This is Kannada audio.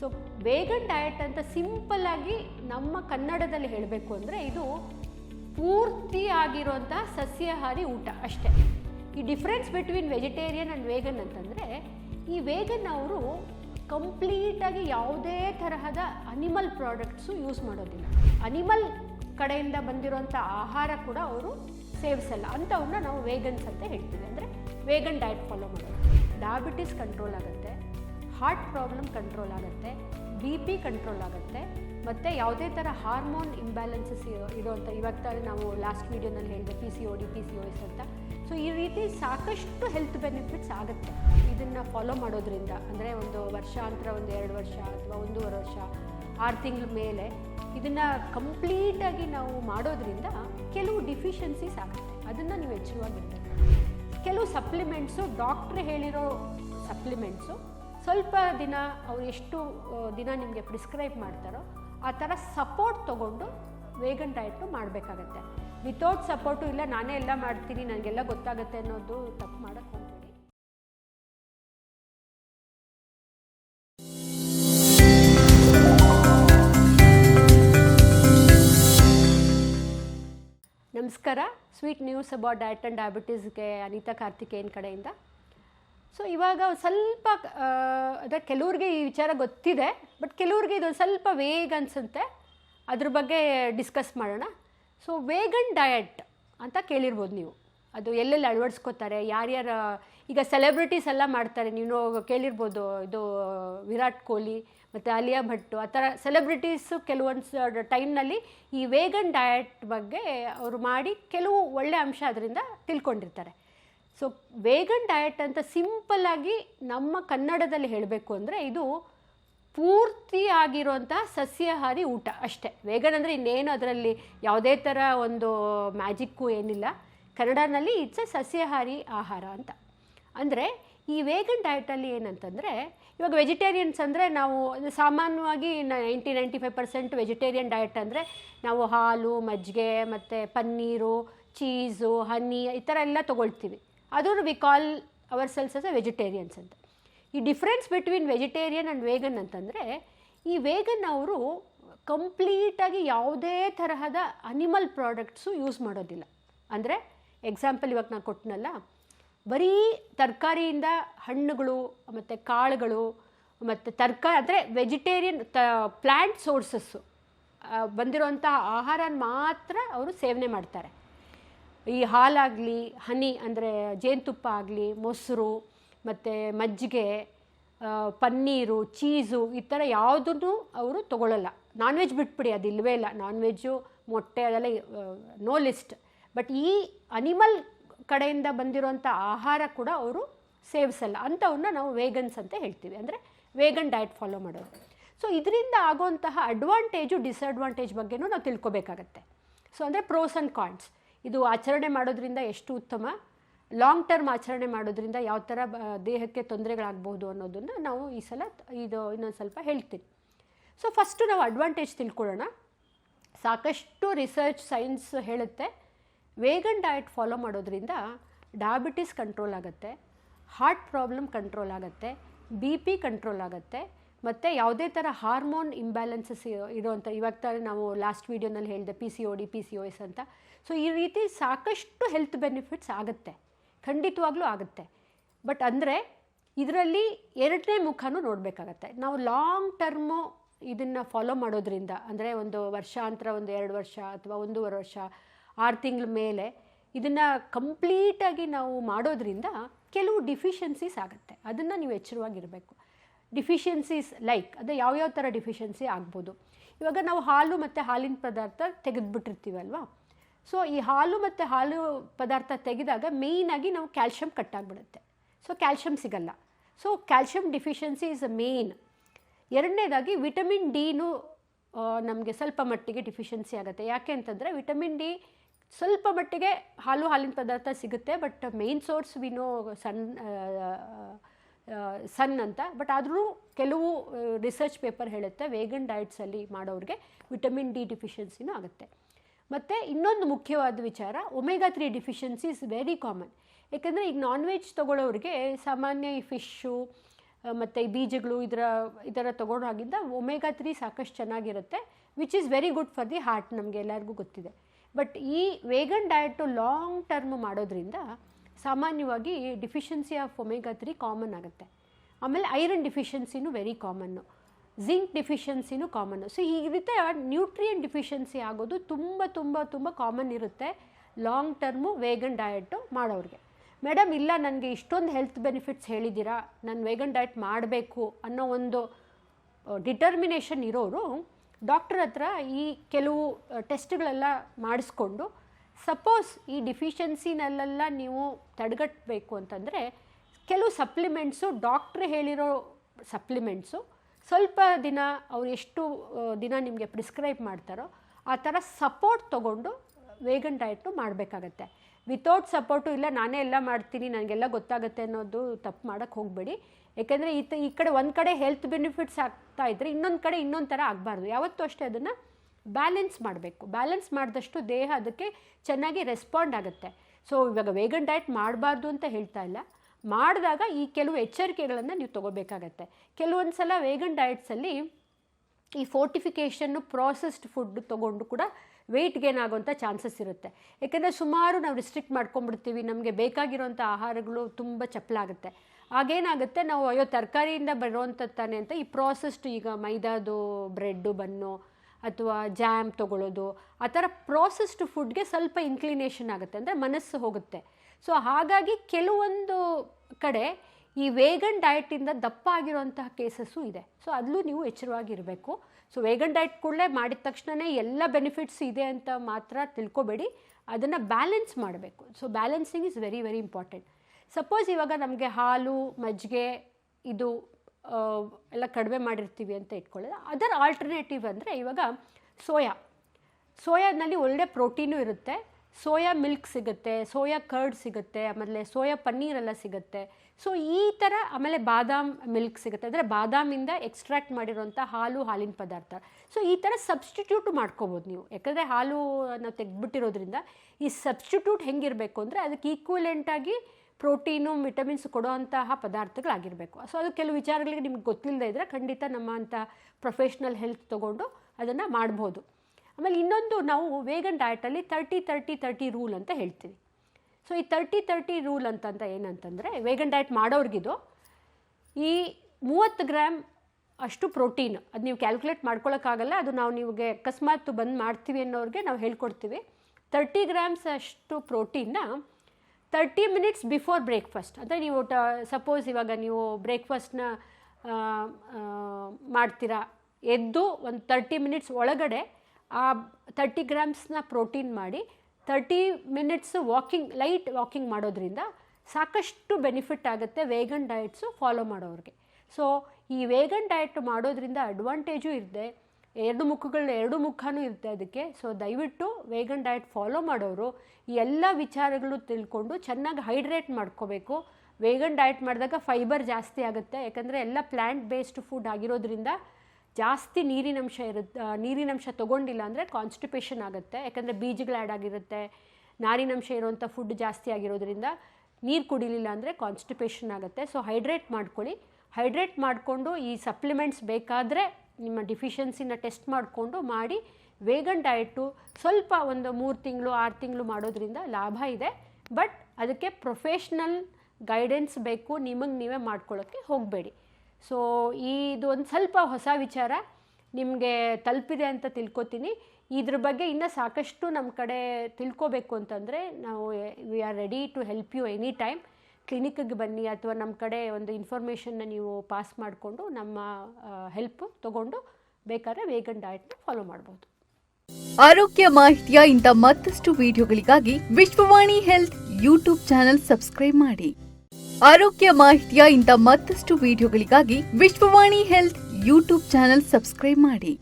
ಸೊ ವೇಗನ್ ಡಯಟ್ ಅಂತ ಸಿಂಪಲ್ ಆಗಿ ನಮ್ಮ ಕನ್ನಡದಲ್ಲಿ ಹೇಳಬೇಕು ಅಂದರೆ ಇದು ಪೂರ್ತಿ ಆಗಿರೋಂಥ ಸಸ್ಯಾಹಾರಿ ಊಟ ಅಷ್ಟೇ. ಈ difference between vegetarian and vegan ಅಂತಂದರೆ, ಈ ವೇಗನ್ ಅವರು ಕಂಪ್ಲೀಟಾಗಿ ಯಾವುದೇ ತರಹದ ಅನಿಮಲ್ ಪ್ರಾಡಕ್ಟ್ಸು ಯೂಸ್ ಮಾಡೋದಿಲ್ಲ. ಅನಿಮಲ್ ಕಡೆಯಿಂದ ಬಂದಿರೋಂಥ ಆಹಾರ ಕೂಡ ಅವರು ಸೇವಿಸಲ್ಲ. ಅಂಥವನ್ನ ನಾವು ವೇಗನ್ಸ್ ಅಂತ ಹೇಳ್ತೀವಿ. ಅಂದರೆ ವೇಗನ್ ಡಯಟ್ ಫಾಲೋ ಮಾಡೋದು. ಡಯಾಬಿಟಿಸ್ ಕಂಟ್ರೋಲ್ ಆಗುತ್ತೆ. ಹಾರ್ಟ್ ಪ್ರಾಬ್ಲಮ್ ಕಂಟ್ರೋಲ್ ಆಗುತ್ತೆ ಬಿ ಪಿ ಕಂಟ್ರೋಲ್ ಆಗುತ್ತೆ, ಮತ್ತು ಯಾವುದೇ ಥರ ಹಾರ್ಮೋನ್ ಇಂಬ್ಯಾಲೆನ್ಸಸ್ ಇರೋ ಇರೋವಂಥ ಇವಾಗ ತಾನೇ ನಾವು ಲಾಸ್ಟ್ ವೀಡಿಯೋನಲ್ಲಿ ಹೇಳಿದೆ P C O D P C S ಅಂತ. ಸೊ ಈ ರೀತಿ ಸಾಕಷ್ಟು ಹೆಲ್ತ್ ಬೆನಿಫಿಟ್ಸ್ ಆಗುತ್ತೆ. ಇದನ್ನು ಫಾಲೋ ಮಾಡೋದ್ರಿಂದ, ಅಂದರೆ ಒಂದು ವರ್ಷಾಂತರ ಒಂದು ಎರಡು ವರ್ಷ ಅಥವಾ ಒಂದೂವರೆ ವರ್ಷ, ಆರು ತಿಂಗಳ ಮೇಲೆ ಇದನ್ನು ಕಂಪ್ಲೀಟಾಗಿ ನಾವು ಮಾಡೋದ್ರಿಂದ ಕೆಲವು ಡಿಫಿಷಿಯನ್ಸೀಸ್ ಆಗುತ್ತೆ. ಅದನ್ನು ನೀವು ಎಚ್ಚರವಾಗಿರ್ಬೇಕು ಕೆಲವು ಸಪ್ಲಿಮೆಂಟ್ಸು ಡಾಕ್ಟ್ರ್ ಹೇಳಿರೋ ಸಪ್ಲಿಮೆಂಟ್ಸು ಸ್ವಲ್ಪ ದಿನ ಅವ್ರು ಎಷ್ಟು ದಿನ ನಿಮಗೆ ಪ್ರಿಸ್ಕ್ರೈಬ್ ಮಾಡ್ತಾರೋ ಆ ಥರ ಸಪೋರ್ಟ್ ತೊಗೊಂಡು ವೇಗನ್ ಡಯಟು ಮಾಡಬೇಕಾಗತ್ತೆ. ವಿತೌಟ್ ಸಪೋರ್ಟು ಇಲ್ಲ, ನಾನೇ ಎಲ್ಲ ಮಾಡ್ತೀನಿ, ನನಗೆಲ್ಲ ಗೊತ್ತಾಗುತ್ತೆ ಅನ್ನೋದು ತಪ್ಪು ಮಾಡೋಕ್ಕೆ ನಮಸ್ಕಾರ. Sweet news about diet and ಡಯಾಬಿಟೀಸ್ಗೆ Anita Karthikeyan ಕಡೆಯಿಂದ. ಸೊ ಇವಾಗ ಸ್ವಲ್ಪ ಅಂದರೆ ಅದೇ ಕೆಲವ್ರಿಗೆ ಈ ವಿಚಾರ ಗೊತ್ತಿದೆ ಬಟ್ ಕೆಲವ್ರಿಗೆ ಇದೊಂದು ಸ್ವಲ್ಪ ವೇಗ ಅನಿಸುತ್ತೆ. ಅದ್ರ ಬಗ್ಗೆ ಡಿಸ್ಕಸ್ ಮಾಡೋಣ. ಸೊ ವೇಗನ್ ಡಯಟ್ ಅಂತ ಕೇಳಿರ್ಬೋದು ನೀವು. ಅದು ಎಲ್ಲೆಲ್ಲಿ ಅಳವಡಿಸ್ಕೋತಾರೆ, ಯಾರ್ಯಾರ, ಈಗ ಸೆಲೆಬ್ರಿಟೀಸ್ ಎಲ್ಲ ಮಾಡ್ತಾರೆ, ನೀವು ಕೇಳಿರ್ಬೋದು, ಇದು, ವಿರಾಟ್ ಕೊಹ್ಲಿ ಮತ್ತು ಅಲಿಯಾ ಭಟ್, ಆ ಥರ ಸೆಲೆಬ್ರಿಟೀಸು ಕೆಲವೊಂದು ಟೈಮ್ನಲ್ಲಿ ಈ ವೇಗನ್ ಡಯಟ್ ಬಗ್ಗೆ ಅವರು ಮಾಡಿ ಕೆಲವು ಒಳ್ಳೆ ಅಂಶ ಅದರಿಂದ ತಿಳ್ಕೊಂಡಿರ್ತಾರೆ. ಸೊ ವೇಗನ್ ಡಯಟ್ ಅಂತ ಸಿಂಪಲ್ ಆಗಿ ನಮ್ಮ ಕನ್ನಡದಲ್ಲಿ ಹೇಳಬೇಕು ಅಂದರೆ ಇದು ಪೂರ್ತಿಯಾಗಿರುವಂಥ ಸಸ್ಯಾಹಾರಿ ಊಟ ಅಷ್ಟೇ. ವೇಗನ್ ಅಂದರೆ ಇನ್ನೇನು ಅದರಲ್ಲಿ ಯಾವುದೇ ಥರ ಒಂದು ಮ್ಯಾಜಿಕ್ಕು ಏನಿಲ್ಲ. ಕನ್ನಡನಲ್ಲಿ ಇಟ್ಸ್ ಎ ಸಸ್ಯಾಹಾರಿ ಆಹಾರ ಅಂತ. ಅಂದರೆ ಈ ವೇಗನ್ ಡಯಟಲ್ಲಿ ಏನಂತಂದರೆ ಇವಾಗ ವೆಜಿಟೇರಿಯನ್ಸ್ ಅಂದರೆ ನಾವು ಸಾಮಾನ್ಯವಾಗಿ ninety ninety five percent vegetarian diet ಅಂದರೆ ನಾವು ಹಾಲು, ಮಜ್ಜಿಗೆ, ಮತ್ತು ಪನ್ನೀರು ಚೀಸು ಹನಿ ಈ ಥರ ಎಲ್ಲ ತೊಗೊಳ್ತೀವಿ. ಅದು we call ourselves as a vegetarians ಅಂತ. ಈ difference between vegetarian and vegan ಅಂತಂದರೆ, ಈ ವೇಗನ್ ಅವರು ಕಂಪ್ಲೀಟಾಗಿ ಯಾವುದೇ ತರಹದ ಅನಿಮಲ್ ಪ್ರಾಡಕ್ಟ್ಸು ಯೂಸ್ ಮಾಡೋದಿಲ್ಲ. ಅಂದರೆ ಎಕ್ಸಾಂಪಲ್ ಇವಾಗ ನಾನು ಕೊಟ್ಟನಲ್ಲ, ಬರೀ ತರಕಾರಿಯಿಂದ ಹಣ್ಣುಗಳು, ಮತ್ತು ಕಾಳುಗಳು, ಮತ್ತು ತರಕಾರಿ ಅಂದರೆ ವೆಜಿಟೇರಿಯನ್ ತ ಪ್ಲ್ಯಾಂಟ್ ಸೋರ್ಸಸ್ಸು ಬಂದಿರುವಂಥ ಆಹಾರನ ಮಾತ್ರ ಅವರು ಸೇವನೆ ಮಾಡ್ತಾರೆ. ಈ ಹಾಲಾಗಲಿ, ಹನಿ ಅಂದರೆ ಜೇನುತುಪ್ಪ ಆಗಲಿ, ಮೊಸರು, ಮತ್ತು ಮಜ್ಜಿಗೆ ಪನ್ನೀರು, ಚೀಸು, ಈ ಥರ ಯಾವುದನ್ನು ಅವರು ತೊಗೊಳ್ಳಲ್ಲ ನಾನ್ ವೆಜ್ ಬಿಟ್ಬಿಡಿ ಅದು ಇಲ್ಲವೇ ಇಲ್ಲ. ನಾನ್ ವೆಜ್ಜು ಮೊಟ್ಟೆ ಅದೆಲ್ಲ ನೋ ಲಿಸ್ಟ್ ಬಟ್ ಈ ಅನಿಮಲ್ ಕಡೆಯಿಂದ ಬಂದಿರುವಂಥ ಆಹಾರ ಕೂಡ ಅವರು ಸೇವಿಸಲ್ಲ. ಅಂಥವ್ರನ್ನ ನಾವು ವೇಗನ್ಸ್ ಅಂತ ಹೇಳ್ತೀವಿ. ಅಂದರೆ ವೇಗನ್ ಡಯಟ್ ಫಾಲೋ ಮಾಡೋದು ಸೊ ಇದರಿಂದ ಆಗುವಂತಹ ಅಡ್ವಾಂಟೇಜು ಡಿಸ್ಅಡ್ವಾಂಟೇಜ್ ಬಗ್ಗೆನೂ ನಾವು ತಿಳ್ಕೊಬೇಕಾಗತ್ತೆ. ಸೊ ಅಂದರೆ ಪ್ರೋಸ್ ಆ್ಯಂಡ್ ಕಾನ್ಸ್ ಇದು ಆಚರಣೆ ಮಾಡೋದ್ರಿಂದ ಎಷ್ಟು ಉತ್ತಮ? ಲಾಂಗ್ ಟರ್ಮ್ ಆಚರಣೆ ಮಾಡೋದ್ರಿಂದ ಯಾವ ಥರ ದೇಹಕ್ಕೆ ತೊಂದರೆಗಳಾಗ್ಬೋದು ಅನ್ನೋದನ್ನು ನಾವು ಈ ಸಲ ಇದು ಇನ್ನೊಂದು ಸ್ವಲ್ಪ ಹೇಳ್ತೀನಿ. ಸೊ ಫಸ್ಟು ನಾವು ಅಡ್ವಾಂಟೇಜ್ ತಿಳ್ಕೊಳ್ಳೋಣ. ಸಾಕಷ್ಟು ರಿಸರ್ಚ್ ಸೈನ್ಸ್ ಹೇಳುತ್ತೆ. ವೇಗನ್ ಡಯಟ್ ಫಾಲೋ ಮಾಡೋದ್ರಿಂದ ಡಯಾಬಿಟಿಸ್ ಕಂಟ್ರೋಲ್ ಆಗುತ್ತೆ ಹಾರ್ಟ್ ಪ್ರಾಬ್ಲಮ್ ಕಂಟ್ರೋಲ್ ಆಗುತ್ತೆ ಬಿ ಪಿ ಕಂಟ್ರೋಲ್ ಆಗುತ್ತೆ, ಮತ್ತು ಯಾವುದೇ ಥರ ಹಾರ್ಮೋನ್ ಇಂಬ್ಯಾಲೆನ್ಸಸ್ ಇರೋವಂಥ ಇವಾಗ ತಾನೇ ನಾವು ಲಾಸ್ಟ್ ವೀಡಿಯೋನಲ್ಲಿ ಹೇಳಿದೆ P C O D P C O S ಅಂತ. ಸೊ ಈ ರೀತಿ ಸಾಕಷ್ಟು ಹೆಲ್ತ್ ಬೆನಿಫಿಟ್ಸ್ ಆಗುತ್ತೆ. ಖಂಡಿತವಾಗ್ಲೂ ಆಗುತ್ತೆ. ಬಟ್ ಅಂದರೆ ಇದರಲ್ಲಿ ಎರಡನೇ ಮುಖನೂ ನೋಡಬೇಕಾಗತ್ತೆ. ನಾವು ಲಾಂಗ್ ಟರ್ಮು ಇದನ್ನು ಫಾಲೋ ಮಾಡೋದ್ರಿಂದ, ಅಂದರೆ ಒಂದು ವರ್ಷಾಂತರ ಒಂದು ಎರಡು ವರ್ಷ ಅಥವಾ ಒಂದೂವರೆ ವರ್ಷ, ಆರು ತಿಂಗಳ ಮೇಲೆ ಇದನ್ನು ಕಂಪ್ಲೀಟಾಗಿ ನಾವು ಮಾಡೋದ್ರಿಂದ ಕೆಲವು ಡಿಫಿಷಿಯನ್ಸೀಸ್ ಆಗುತ್ತೆ. ಅದನ್ನು ನೀವು ಎಚ್ಚರವಾಗಿರಬೇಕು. ಡಿಫಿಷಿಯನ್ಸೀಸ್ ಲೈಕ್ ಅದು ಯಾವ್ಯಾವ ಥರ ಡಿಫಿಷಿಯನ್ಸಿ ಆಗ್ಬೋದು. ಇವಾಗ ನಾವು ಹಾಲು ಮತ್ತು ಹಾಲಿನ ಪದಾರ್ಥ ತೆಗೆದುಬಿಟ್ಟಿರ್ತೀವಲ್ವಾ? ಸೊ ಈ ಹಾಲು ಮತ್ತು ಹಾಲು ಪದಾರ್ಥ ತೆಗೆದಾಗ ಮೇಯ್ನಾಗಿ ನಾವು ಕ್ಯಾಲ್ಶಿಯಂ ಕಟ್ಟಾಗ್ಬಿಡುತ್ತೆ ಸೊ ಕ್ಯಾಲ್ಶಿಯಂ ಸಿಗಲ್ಲ. So calcium deficiency is a main ಎರಡನೇದಾಗಿ ವಿಟಮಿನ್ ಡಿನೂ ನಮಗೆ ಸ್ವಲ್ಪ ಮಟ್ಟಿಗೆ ಡಿಫಿಷಿಯನ್ಸಿ ಆಗುತ್ತೆ. ಯಾಕೆ ಅಂತಂದರೆ ವಿಟಮಿನ್ ಡಿ ಸ್ವಲ್ಪ ಮಟ್ಟಿಗೆ ಹಾಲು ಹಾಲಿನ ಪದಾರ್ಥ ಸಿಗುತ್ತೆ ಬಟ್ ಮೇನ್ ಸೋರ್ಸ್ ವಿನೋ ಸನ್ ಸನ್ ಅಂತ. ಬಟ್ ಆದರೂ ಕೆಲವು ರಿಸರ್ಚ್ ಪೇಪರ್ ಹೇಳುತ್ತೆ ವೇಗನ್ ಡಯಟ್ಸಲ್ಲಿ ಮಾಡೋರಿಗೆ ವಿಟಮಿನ್ ಡಿ ಡಿಫಿಷಿಯನ್ಸಿನೂ ಆಗುತ್ತೆ. ಮತ್ತು ಇನ್ನೊಂದು ಮುಖ್ಯವಾದ ವಿಚಾರ omega three deficiency is very common ಏಕೆಂದರೆ ಈಗ ನಾನ್ ವೆಜ್ ತೊಗೊಳ್ಳೋರಿಗೆ ಸಾಮಾನ್ಯ ಈ ಫಿಶ್ಶು ಮತ್ತು ಈ ಬೀಜಗಳು ಇದರ ಈ ಥರ ತೊಗೊಂಡಾಗಿಂದ ಒಮೆಗಾ ತ್ರೀ ಸಾಕಷ್ಟು ಚೆನ್ನಾಗಿರುತ್ತೆ which is very good for the heart ನಮಗೆ ಎಲ್ಲರಿಗೂ ಗೊತ್ತಿದೆ. ಬಟ್ ಈ ವೇಗನ್ ಡಯಟು ಲಾಂಗ್ ಟರ್ಮ್ ಮಾಡೋದ್ರಿಂದ ಸಾಮಾನ್ಯವಾಗಿ deficiency of omega three common ಆಗುತ್ತೆ. ಆಮೇಲೆ ಐರನ್ ಡಿಫಿಷಿಯನ್ಸಿನೂ ವೆರಿ ಕಾಮನ್ನು ಜಿಂಕ್ ಡಿಫಿಷಿಯನ್ಸಿನೂ ಕಾಮನ್ನು ಸೊ ಈ ರೀತಿ ನ್ಯೂಟ್ರಿಯನ್ ಡಿಫಿಷಿಯನ್ಸಿ ಆಗೋದು ತುಂಬ ತುಂಬ ತುಂಬ ಕಾಮನ್ ಇರುತ್ತೆ. ಲಾಂಗ್ ಟರ್ಮು ವೇಗನ್ ಡಯಟು ಮಾಡೋರಿಗೆ. ಮೇಡಮ್ ಇಲ್ಲ, ನನಗೆ ಇಷ್ಟೊಂದು ಹೆಲ್ತ್ ಬೆನಿಫಿಟ್ಸ್ ಹೇಳಿದ್ದೀರಾ? ನಾನು ವೇಗನ್ ಡಯಟ್ ಮಾಡಬೇಕು ಅನ್ನೋ ಒಂದು ಡಿಟರ್ಮಿನೇಷನ್ ಇರೋರು ಡಾಕ್ಟರ್ ಹತ್ರ ಈ ಕೆಲವು ಟೆಸ್ಟ್ಗಳೆಲ್ಲ ಮಾಡಿಸ್ಕೊಂಡು ಸಪೋಸ್ ಈ ಡಿಫಿಷಿಯನ್ಸಿನಲ್ಲೆಲ್ಲ ನೀವು ತಡೆಗಟ್ಟಬೇಕು ಅಂತಂದರೆ, ಕೆಲವು ಸಪ್ಲಿಮೆಂಟ್ಸು ಡಾಕ್ಟ್ರ್ ಹೇಳಿರೋ ಸಪ್ಲಿಮೆಂಟ್ಸು ಸ್ವಲ್ಪ ದಿನ ಅವ್ರು ಎಷ್ಟು ದಿನ ನಿಮಗೆ ಪ್ರಿಸ್ಕ್ರೈಬ್ ಮಾಡ್ತಾರೋ ಆ ಥರ ಸಪೋರ್ಟ್ ತೊಗೊಂಡು ವೇಗನ್ ಡಯಟು ಮಾಡಬೇಕಾಗತ್ತೆ. ವಿತೌಟ್ ಸಪೋರ್ಟು ಇಲ್ಲ, ನಾನೇ ಎಲ್ಲ ಮಾಡ್ತೀನಿ, ನನಗೆಲ್ಲ ಗೊತ್ತಾಗುತ್ತೆ ಅನ್ನೋದು ತಪ್ಪು ಮಾಡೋಕ್ಕೆ ಹೋಗಬೇಡಿ. ಯಾಕೆಂದರೆ ಈ ತ- ಈ ಕಡೆ ಒಂದು ಕಡೆ ಹೆಲ್ತ್ ಬೆನಿಫಿಟ್ಸ್ ಆಗ್ತಾ ಇದ್ದರೆ ಇನ್ನೊಂದು ಕಡೆ ಇನ್ನೊಂದು ಥರ ಆಗಬಾರ್ದು. ಯಾವತ್ತೂ ಅಷ್ಟೇ ಅದನ್ನು ಬ್ಯಾಲೆನ್ಸ್ ಮಾಡಬೇಕು. ಬ್ಯಾಲೆನ್ಸ್ ಮಾಡಿದಷ್ಟು ದೇಹ ಅದಕ್ಕೆ ಚೆನ್ನಾಗಿ ರೆಸ್ಪಾಂಡ್ ಆಗುತ್ತೆ. ಸೊ ಇವಾಗ ವೇಗನ್ ಡಯಟ್ ಮಾಡಬಾರ್ದು ಅಂತ ಹೇಳ್ತಾ ಇಲ್ಲ. ಮಾಡಿದಾಗ ಈ ಕೆಲವು ಎಚ್ಚರಿಕೆಗಳನ್ನು ನೀವು ತೊಗೋಬೇಕಾಗತ್ತೆ. ಕೆಲವೊಂದು ಸಲ ವೇಗನ್ ಡಯಟ್ಸಲ್ಲಿ ಈ ಫೋರ್ಟಿಫಿಕೇಷನ್ನು ಪ್ರಾಸೆಸ್ಡ್ ಫುಡ್ ತೊಗೊಂಡು ಕೂಡ ವೆಯ್ಟ್ ಗೇನ್ ಆಗೋಂಥ ಚಾನ್ಸಸ್ ಇರುತ್ತೆ. ಯಾಕೆಂದರೆ ಸುಮಾರು ನಾವು ರಿಸ್ಟ್ರಿಕ್ಟ್ ಮಾಡ್ಕೊಂಡ್ಬಿಡ್ತೀವಿ, ನಮಗೆ ಬೇಕಾಗಿರೋಂಥ ಆಹಾರಗಳು ತುಂಬ ಚಪ್ಪಲಾಗುತ್ತೆ. ಆಗೇನಾಗುತ್ತೆ ನಾವು ಅಯ್ಯೋ ತರಕಾರಿಯಿಂದ ಬರೋವಂಥದ್ದು ತಾನೆ ಅಂತ ಈ ಪ್ರಾಸೆಸ್ಡ್ ಈಗ ಮೈದಾದು ಬ್ರೆಡ್ಡು ಬನ್ನು ಅಥವಾ ಜಾಮ್ ತೊಗೊಳ್ಳೋದು ಆ ಥರ ಪ್ರಾಸೆಸ್ಡ್ ಫುಡ್ಗೆ ಸ್ವಲ್ಪ ಇನ್ಕ್ಲಿನೇಷನ್ ಆಗುತ್ತೆ, ಅಂದರೆ ಮನಸ್ಸು ಹೋಗುತ್ತೆ. ಸೊ ಹಾಗಾಗಿ ಕೆಲವೊಂದು ಕಡೆ ಈ ವೇಗನ್ ಡಯಟಿಂದ ದಪ್ಪ ಆಗಿರುವಂತಹ ಕೇಸಸ್ಸು ಇದೆ. ಸೊ ಅದಲ್ಲೂ ನೀವು ಎಚ್ಚರವಾಗಿರಬೇಕು ಸೊ ವೇಗನ್ ಡಯಟ್ ಕೂಡಲೇ ಮಾಡಿದ ತಕ್ಷಣವೇ ಎಲ್ಲ ಬೆನಿಫಿಟ್ಸ್ ಇದೆ ಅಂತ ಮಾತ್ರ ತಿಳ್ಕೊಬೇಡಿ. ಅದನ್ನು ಬ್ಯಾಲೆನ್ಸ್ ಮಾಡಬೇಕು. So balancing is very very important suppose ಇವಾಗ ನಮಗೆ ಹಾಲು, ಮಜ್ಜಿಗೆ ಇದು ಎಲ್ಲ ಕಡಿಮೆ ಮಾಡಿರ್ತೀವಿ ಅಂತ ಇಟ್ಕೊಳ್ಳೋದು. ಅದರ್ ಆಲ್ಟರ್ನೇಟಿವ್ ಅಂದರೆ ಇವಾಗ ಸೋಯಾ. ಸೋಯಾದಲ್ಲಿ ಒಳ್ಳೆ ಪ್ರೋಟೀನು ಇರುತ್ತೆ. ಸೋಯಾ ಮಿಲ್ಕ್ ಸಿಗುತ್ತೆ, ಸೋಯಾ ಕರ್ಡ್ ಸಿಗುತ್ತೆ, ಆಮೇಲೆ ಸೋಯಾ ಪನ್ನೀರೆಲ್ಲ ಸಿಗುತ್ತೆ. ಸೊ ಈ ಥರ ಆಮೇಲೆ ಬಾದಾಮ್ ಮಿಲ್ಕ್ ಸಿಗುತ್ತೆ. ಅಂದರೆ ಬಾದಾಮಿಂದ ಎಕ್ಸ್ಟ್ರಾಕ್ಟ್ ಮಾಡಿರೋಂಥ ಹಾಲು, ಹಾಲಿನ ಪದಾರ್ಥ. ಸೊ ಈ ಥರ ಸಬ್ಸ್ಟಿಟ್ಯೂಟ್ ಮಾಡ್ಕೋಬೋದು ನೀವು. ಯಾಕಂದರೆ ಹಾಲು ನಾವು ತೆಗೆದ್ಬಿಟ್ಟಿರೋದ್ರಿಂದ ಈ ಸಬ್ಸ್ಟಿಟ್ಯೂಟ್ ಹೆಂಗಿರಬೇಕು ಅಂದರೆ ಅದಕ್ಕೆ ಈಕ್ವಲೆಂಟಾಗಿ ಪ್ರೋಟೀನು ವಿಟಮಿನ್ಸ್ ಕೊಡುವಂತಹ ಪದಾರ್ಥಗಳಾಗಿರಬೇಕು. ಸೊ ಅದು ಕೆಲವು ವಿಚಾರಗಳಿಗೆ ನಿಮ್ಗೆ ಗೊತ್ತಿಲ್ಲದೆ ಇದ್ದರೆ ಖಂಡಿತ ನಮ್ಮ ಅಂಥ ಪ್ರೊಫೆಷ್ನಲ್ ಹೆಲ್ತ್ ತೊಗೊಂಡು ಅದನ್ನು ಮಾಡ್ಬೋದು. ಆಮೇಲೆ ಇನ್ನೊಂದು ನಾವು ವೇಗನ್ ಡಯಟಲ್ಲಿ ತರ್ಟಿ ತರ್ಟಿ ತರ್ಟಿ ರೂಲ್ ಅಂತ ಹೇಳ್ತೀವಿ. ಸೊ ಈ ತರ್ಟಿ ತರ್ಟಿ ರೂಲ್ ಅಂತಂತ ಏನಂತಂದರೆ ವೇಗನ್ ಡಯಟ್ ಮಾಡೋರ್ಗಿದು ಈ ಮೂವತ್ತು ಗ್ರಾಮ್ ಅಷ್ಟು ಪ್ರೋಟೀನ್ ಅದು ನೀವು ಕ್ಯಾಲ್ಕುಲೇಟ್ ಮಾಡ್ಕೊಳ್ಳೋಕ್ಕಾಗಲ್ಲ ಅದು ನಾವು ನಿಮಗೆ ಅಕಸ್ಮಾತ್ ಬಂದು ಮಾಡ್ತೀವಿ ಅನ್ನೋರಿಗೆ ನಾವು ಹೇಳ್ಕೊಡ್ತೀವಿ. ತರ್ಟಿ ಗ್ರಾಮ್ಸ್ ಅಷ್ಟು ಪ್ರೋಟೀನ್ನ ತರ್ಟಿ ಮಿನಿಟ್ಸ್ ಬಿಫೋರ್ ಬ್ರೇಕ್ಫಾಸ್ಟ್ ಅಂದರೆ ನೀವು ಟ ಸಪೋಸ್ ಇವಾಗ ನೀವು ಬ್ರೇಕ್ಫಾಸ್ಟ್ನ ಮಾಡ್ತೀರಾ, ಎದ್ದು ಒಂದು ತರ್ಟಿ ಮಿನಿಟ್ಸ್ ಒಳಗಡೆ ಆ ತರ್ಟಿ ಗ್ರಾಮ್ಸ್ನ ಪ್ರೋಟೀನ್ ಮಾಡಿ thirty minutes walking light walking ಮಾಡೋದ್ರಿಂದ ಸಾಕಷ್ಟು ಬೆನಿಫಿಟ್ ಆಗುತ್ತೆ ವೇಗನ್ ಡಯಟ್ಸು ಫಾಲೋ ಮಾಡೋರಿಗೆ. ಸೊ ಈ ವೇಗನ್ ಡಯಟ್ ಮಾಡೋದ್ರಿಂದ ಅಡ್ವಾಂಟೇಜು ಇರುತ್ತೆ ಎರಡು ಮುಖಗಳು, ಎರಡು ಮುಖನೂ ಇರುತ್ತೆ ಅದಕ್ಕೆ. ಸೊ ದಯವಿಟ್ಟು ವೇಗನ್ ಡಯಟ್ ಫಾಲೋ ಮಾಡೋರು, ಈ ಎಲ್ಲ ವಿಚಾರಗಳು ತಿಳ್ಕೊಂಡು ಚೆನ್ನಾಗಿ ಹೈಡ್ರೇಟ್ ಮಾಡ್ಕೋಬೇಕು. ವೇಗನ್ ಡಯಟ್ ಮಾಡಿದಾಗ ಫೈಬರ್ ಜಾಸ್ತಿ ಆಗುತ್ತೆ. ಯಾಕಂದರೆ ಎಲ್ಲ ಪ್ಲ್ಯಾಂಟ್ ಬೇಸ್ಡ್ ಫುಡ್ ಆಗಿರೋದ್ರಿಂದ ಜಾಸ್ತಿ ನೀರಿನಂಶ ಇರುತ್ತೆ ನೀರಿನಂಶ ತೊಗೊಂಡಿಲ್ಲ ಅಂದರೆ ಕಾನ್ಸ್ಟಿಪೇಷನ್ ಆಗುತ್ತೆ. ಯಾಕಂದರೆ ಬೀಜಗಳು ಆ್ಯಡ್ ಆಗಿರುತ್ತೆ. ನಾರಿನಂಶ ಇರುವಂಥ ಫುಡ್ ಜಾಸ್ತಿ ಆಗಿರೋದ್ರಿಂದ ನೀರು ಕುಡಿಲಿಲ್ಲ ಅಂದರೆ ಕಾನ್ಸ್ಟಿಪೇಷನ್ ಆಗುತ್ತೆ. ಸೊ ಹೈಡ್ರೇಟ್ ಮಾಡ್ಕೊಳ್ಳಿ. ಹೈಡ್ರೇಟ್ ಮಾಡಿಕೊಂಡು ಈ ಸಪ್ಲಿಮೆಂಟ್ಸ್ ಬೇಕಾದರೆ ನಿಮ್ಮ ಡಿಫಿಷಿಯನ್ಸಿನ ಟೆಸ್ಟ್ ಮಾಡಿಕೊಂಡು ಮಾಡಿ ವೇಗನ್ ಡಯಟು ಸ್ವಲ್ಪ ಒಂದು ಮೂರು ತಿಂಗಳು, ಆರು ತಿಂಗಳು ಮಾಡೋದ್ರಿಂದ ಲಾಭ ಇದೆ. ಬಟ್ ಅದಕ್ಕೆ ಪ್ರೊಫೆಷ್ನಲ್ ಗೈಡೆನ್ಸ್ ಬೇಕು. ನಿಮಗೆ ನೀವೇ ಮಾಡ್ಕೊಳ್ಳೋಕ್ಕೆ ಹೋಗಬೇಡಿ. ಸೊ ಇದೊಂದು ಸ್ವಲ್ಪ ಹೊಸ ವಿಚಾರ. ನಿಮಗೆ ತಲುಪಿದೆ ಅಂತ ತಿಳ್ಕೊತೀನಿ. ಇದ್ರ ಬಗ್ಗೆ ಇನ್ನೂ ಸಾಕಷ್ಟು ನಮ್ಮ ಕಡೆ ತಿಳ್ಕೊಬೇಕು ಅಂತಂದರೆ, ನಾವು we are ready to help you any time ಕ್ಲಿನಿಕ್ಗೆ ಬನ್ನಿ ಅಥವಾ ನಮ್ಮ ಕಡೆ ಒಂದು ಇನ್ಫಾರ್ಮೇಷನ್ನ ನೀವು ಪಾಸ್ ಮಾಡಿಕೊಂಡು ನಮ್ಮ ಹೆಲ್ಪ್ ತಗೊಂಡು ಬೇಕಾದ್ರೆ ವೇಗನ್ ಡಯಟ್ನ ಫಾಲೋ ಮಾಡ್ಬೋದು. ಆರೋಗ್ಯ ಮಾಹಿತಿಯ ಇಂಥ ಮತ್ತಷ್ಟು ವಿಡಿಯೋಗಳಿಗಾಗಿ Vishwavani health YouTube channel subscribe ಮಾಡಿ. ಆರೋಗ್ಯ ಮಾಹಿತಿಯ ಇಂಥ ಮತ್ತಷ್ಟು ವಿಡಿಯೋಗಳಿಗಾಗಿ Vishwavani health YouTube channel subscribe ಮಾಡಿ.